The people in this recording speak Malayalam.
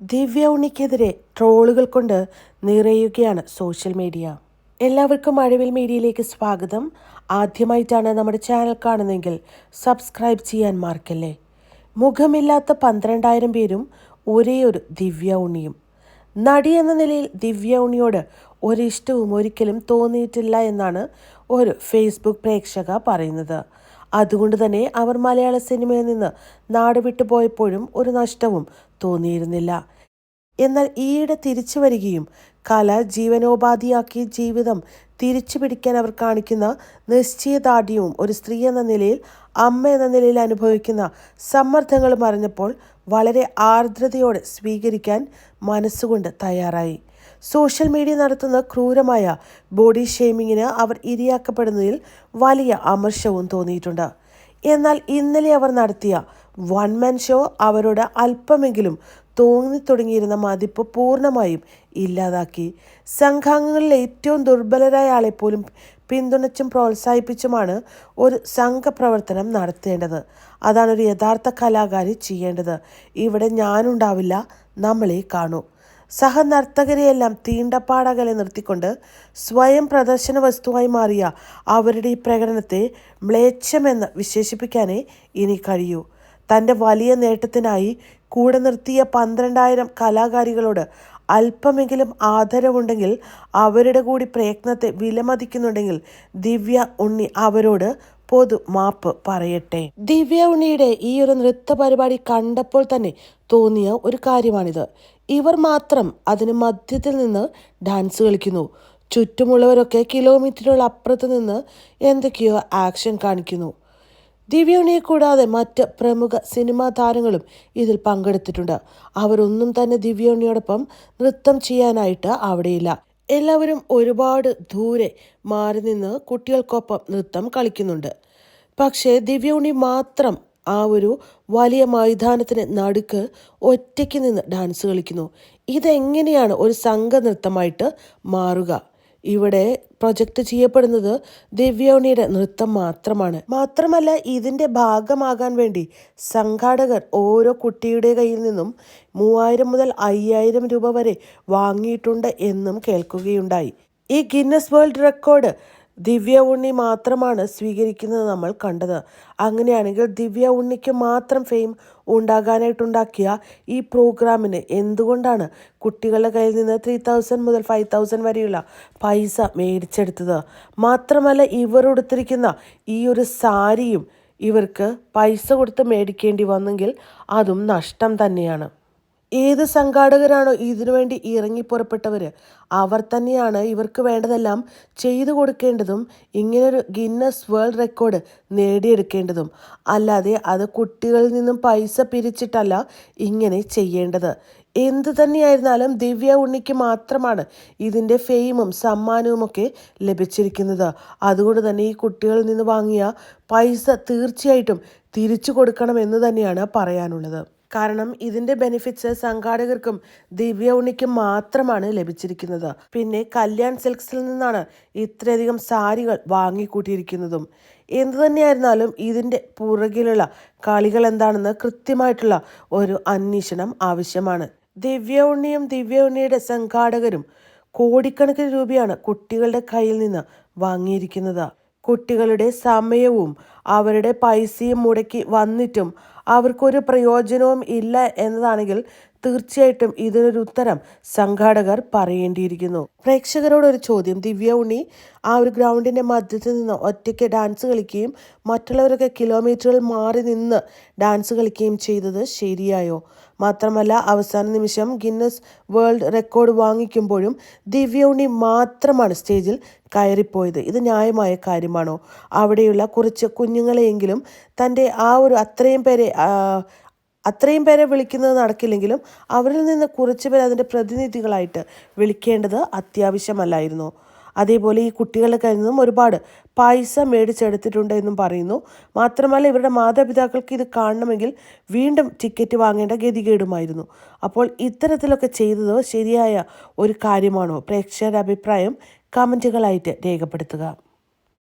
ദിവ്യ ഉണ്ണിക്കെതിരെ ട്രോളുകൾ കൊണ്ട് നിറയുകയാണ് സോഷ്യൽ മീഡിയ. എല്ലാവർക്കും അഴിവിൽ മീഡിയയിലേക്ക് സ്വാഗതം. ആദ്യമായിട്ടാണ് നമ്മുടെ ചാനൽ കാണുന്നതെങ്കിൽ സബ്സ്ക്രൈബ് ചെയ്യാൻ മറക്കല്ലേ. മുഖമില്ലാത്ത പന്ത്രണ്ടായിരം പേരും ഒരേ ഒരു ദിവ്യ ഉണ്ണിയും. നടി എന്ന നിലയിൽ ദിവ്യ ഉണ്ണിയോട് ഒരിഷ്ടവും ഒരിക്കലും തോന്നിയിട്ടില്ല എന്നാണ് ഒരു ഫേസ്ബുക്ക് പ്രേക്ഷക പറയുന്നത്. അതുകൊണ്ട് തന്നെ അവർ മലയാള സിനിമയിൽ നിന്ന് നാട് വിട്ടുപോയപ്പോഴും ഒരു നഷ്ടവും തോന്നിയിരുന്നില്ല. എന്നാൽ ഈയിടെ തിരിച്ചു വരികയും കല ജീവനോപാധിയാക്കി ജീവിതം തിരിച്ചു പിടിക്കാൻ അവർ കാണിക്കുന്ന നിശ്ചയദാർഢ്യവും ഒരു സ്ത്രീ എന്ന നിലയിൽ അമ്മ എന്ന നിലയിൽ അനുഭവിക്കുന്ന സമ്മർദ്ദങ്ങളും അറിഞ്ഞപ്പോൾ വളരെ ആർദ്രതയോടെ സ്വീകരിക്കാൻ മനസ്സുകൊണ്ട് തയ്യാറായി. സോഷ്യൽ മീഡിയ നടത്തുന്ന ക്രൂരമായ ബോഡി ഷെയ്മിങ്ങിന് അവർ ഇരയാക്കപ്പെടുന്നതിൽ വലിയ അമർഷവും തോന്നിയിട്ടുണ്ട്. എന്നാൽ ഇന്നലെ അവർ നടത്തിയ വൺ മാൻ ഷോ അവരോട് അല്പമെങ്കിലും തോന്നിത്തുടങ്ങിയിരുന്ന മതിപ്പ് പൂർണമായും ഇല്ലാതാക്കി. സംഘാംഗങ്ങളിലെ ഏറ്റവും ദുർബലരായ ആളെ പോലും പിന്തുണച്ചും പ്രോത്സാഹിപ്പിച്ചുമാണ് ഒരു സംഘപ്രവർത്തനം നടത്തേണ്ടത്. അതാണ് ഒരു യഥാർത്ഥ കലാകാരി ചെയ്യേണ്ടത്. ഇവിടെ ഞാനുണ്ടാവില്ല നമ്മളെ കാണൂ. സഹനർത്തകരെയെല്ലാം തീണ്ടപ്പാടകലെ നിർത്തിക്കൊണ്ട് സ്വയം പ്രദർശന വസ്തുവായി മാറിയ അവരുടെ ഈ പ്രകടനത്തെ മ്ലേച്ഛമെന്ന് വിശേഷിപ്പിക്കാനേ ഇനി കഴിയൂ. തന്റെ വലിയ നേട്ടത്തിനായി കൂടെ നിർത്തിയ പന്ത്രണ്ടായിരം കലാകാരികളോട് അല്പമെങ്കിലും ആദരവുണ്ടെങ്കിൽ അവരുടെ കൂടി പ്രയത്നത്തെ വിലമതിക്കുന്നുണ്ടെങ്കിൽ ദിവ്യ ഉണ്ണി അവരോട് പൊതു മാപ്പ് പറയട്ടെ. ദിവ്യ ഉണ്ണിയുടെ ഈ ഒരു നൃത്ത പരിപാടി കണ്ടപ്പോൾ തന്നെ തോന്നിയ ഒരു കാര്യമാണിത്. ഇവർ മാത്രം അതിന് മധ്യത്തിൽ നിന്ന് ഡാൻസ് കളിക്കുന്നു. ചുറ്റുമുള്ളവരൊക്കെ കിലോമീറ്ററുകൾ അപ്പുറത്ത് നിന്ന് എന്തൊക്കെയോ ആക്ഷൻ കാണിക്കുന്നു. ദിവ്യുണിയെ കൂടാതെ മറ്റ് പ്രമുഖ സിനിമാ താരങ്ങളും ഇതിൽ പങ്കെടുത്തിട്ടുണ്ട്. അവരൊന്നും തന്നെ ദിവ്യുണിയോടൊപ്പം നൃത്തം ചെയ്യാനായിട്ട് അവിടെയില്ല. എല്ലാവരും ഒരുപാട് ദൂരെ മാറി നിന്ന് കുട്ടികൾക്കൊപ്പം നൃത്തം കളിക്കുന്നുണ്ട്. പക്ഷേ ദിവ്യോണി മാത്രം ആ ഒരു വലിയ മൈതാനത്തിന് നടുക്ക് ഒറ്റയ്ക്ക് നിന്ന് ഡാൻസ് കളിക്കുന്നു. ഇതെങ്ങനെയാണ് ഒരു സംഘനൃത്തമായിട്ട് മാറുക? ഇവിടെ പ്രൊജക്റ്റ് ചെയ്യപ്പെടുന്നത് ദിവ്യോണിയുടെ നൃത്തം മാത്രമാണ്. മാത്രമല്ല ഇതിന്റെ ഭാഗമാകാൻ വേണ്ടി സംഘാടകർ ഓരോ കുട്ടിയുടെ കയ്യിൽ നിന്നും മൂവായിരം മുതൽ അയ്യായിരം രൂപ വരെ വാങ്ങിയിട്ടുണ്ട് എന്നും കേൾക്കുകയുണ്ടായി. ഈ Guinness world record Divya Unni മാത്രമാണ് സ്വീകരിക്കുന്നത് നമ്മൾ കണ്ടത്. അങ്ങനെയാണെങ്കിൽ ദിവ്യ ഉണ്ണിക്ക് മാത്രം ഫെയിം ഉണ്ടാകാനായിട്ടുണ്ടാക്കിയ ഈ പ്രോഗ്രാമിന് എന്തുകൊണ്ടാണ് കുട്ടികളുടെ കയ്യിൽ നിന്ന് ത്രീ തൗസൻഡ് മുതൽ ഫൈവ് തൗസൻഡ് വരെയുള്ള പൈസ മേടിച്ചെടുത്തത്? മാത്രമല്ല ഇവർ ഉടുത്തിരിക്കുന്ന ഈ ഒരു സാരിയും ഇവർക്ക് പൈസ കൊടുത്ത് മേടിക്കേണ്ടി വന്നെങ്കിൽ അതും നഷ്ടം തന്നെയാണ്. ഏത് സംഘാടകരാണോ ഇതിനുവേണ്ടി ഇറങ്ങി പുറപ്പെട്ടവർ അവർ തന്നെയാണ് ഇവർക്ക് വേണ്ടതെല്ലാം ചെയ്തു കൊടുക്കേണ്ടതും ഇങ്ങനൊരു ഗിന്നസ് വേൾഡ് റെക്കോർഡ് നേടിയെടുക്കേണ്ടതും. അല്ലാതെ അത് കുട്ടികളിൽ നിന്നും പൈസ പിരിച്ചിട്ടല്ല ഇങ്ങനെ ചെയ്യേണ്ടത്. എന്ത് തന്നെയായിരുന്നാലും ദിവ്യ ഉണ്ണിക്ക് മാത്രമാണ് ഇതിന്റെ ഫെയിമും സമ്മാനവും ഒക്കെ ലഭിച്ചിരിക്കുന്നത്. അതുകൊണ്ട് തന്നെ ഈ കുട്ടികളിൽ നിന്ന് വാങ്ങിയ പൈസ തീർച്ചയായിട്ടും തിരിച്ചു കൊടുക്കണം എന്ന് തന്നെയാണ് പറയാനുള്ളത്. കാരണം ഇതിന്റെ ബെനിഫിറ്റ്സ് സംഘാടകർക്കും ദിവ്യ ഉണ്ണിക്കും മാത്രമാണ് ലഭിച്ചിരിക്കുന്നത്. പിന്നെ കല്യാൺ സിൽക്സിൽ നിന്നാണ് ഇത്രയധികം സാരികൾ വാങ്ങിക്കൂട്ടിയിരിക്കുന്നതും. എന്തു തന്നെയായിരുന്നാലും ഇതിന്റെ പുറകിലുള്ള കളികൾ എന്താണെന്ന് കൃത്യമായിട്ടുള്ള ഒരു അന്വേഷണം ആവശ്യമാണ്. ദിവ്യ ഉണ്ണിയും ദിവ്യ ഉണ്ണിയുടെ സംഘാടകരും കോടിക്കണക്കിന് രൂപയാണ് കുട്ടികളുടെ കയ്യിൽ നിന്ന് വാങ്ങിയിരിക്കുന്നത്. കുട്ടികളുടെ സമയവും അവരുടെ പൈസയും മുടക്കി വന്നിട്ടും അവർക്കൊരു പ്രയോജനവും ഇല്ല എന്നതാണെങ്കിൽ തീർച്ചയായിട്ടും ഇതിനൊരു ഉത്തരം സംഘാടകർ പറയേണ്ടിയിരിക്കുന്നു. പ്രേക്ഷകരോട് ഒരു ചോദ്യം. ദിവ്യ ഉണ്ണി ആ ഒരു ഗ്രൗണ്ടിന്റെ മധ്യത്തിൽ നിന്ന് ഒറ്റയ്ക്ക് ഡാൻസ് കളിക്കുകയും മറ്റുള്ളവരൊക്കെ കിലോമീറ്ററുകൾ മാറി നിന്ന് ഡാൻസ് കളിക്കുകയും ചെയ്തത് ശരിയായോ? മാത്രമല്ല അവസാന നിമിഷം ഗിന്നസ് വേൾഡ് റെക്കോർഡ് വാങ്ങിക്കുമ്പോഴും ദിവ്യ ഉണ്ണി മാത്രമാണ് സ്റ്റേജിൽ കയറിപ്പോയത്. ഇത് ന്യായമായ കാര്യമാണോ? അവിടെയുള്ള കുറച്ച് കുഞ്ഞുങ്ങളെയെങ്കിലും തന്റെ ആ ഒരു അത്രയും പേരെ അത്രയും പേരെ വിളിക്കുന്നത് നടക്കില്ലെങ്കിലും അവരിൽ നിന്ന് കുറച്ച് പേർ അതിന്റെ പ്രതിനിധികളായിട്ട് വിളിക്കേണ്ടത് അത്യാവശ്യമല്ലായിരുന്നു. അതേപോലെ ഈ കുട്ടികളുടെ കയ്യിൽ നിന്നും ഒരുപാട് പൈസ മേടിച്ചെടുത്തിട്ടുണ്ട് എന്നും പറയുന്നു. മാത്രമല്ല ഇവരുടെ മാതാപിതാക്കൾക്ക് ഇത് കാണണമെങ്കിൽ വീണ്ടും ടിക്കറ്റ് വാങ്ങേണ്ട ഗതികേടുമായിരുന്നു. അപ്പോൾ ഇത്തരത്തിലൊക്കെ ചെയ്തത് ശരിയായ ഒരു കാര്യമാണോ? പ്രേക്ഷകരുടെ അഭിപ്രായം കമന്റുകളായിട്ട് രേഖപ്പെടുത്തുക.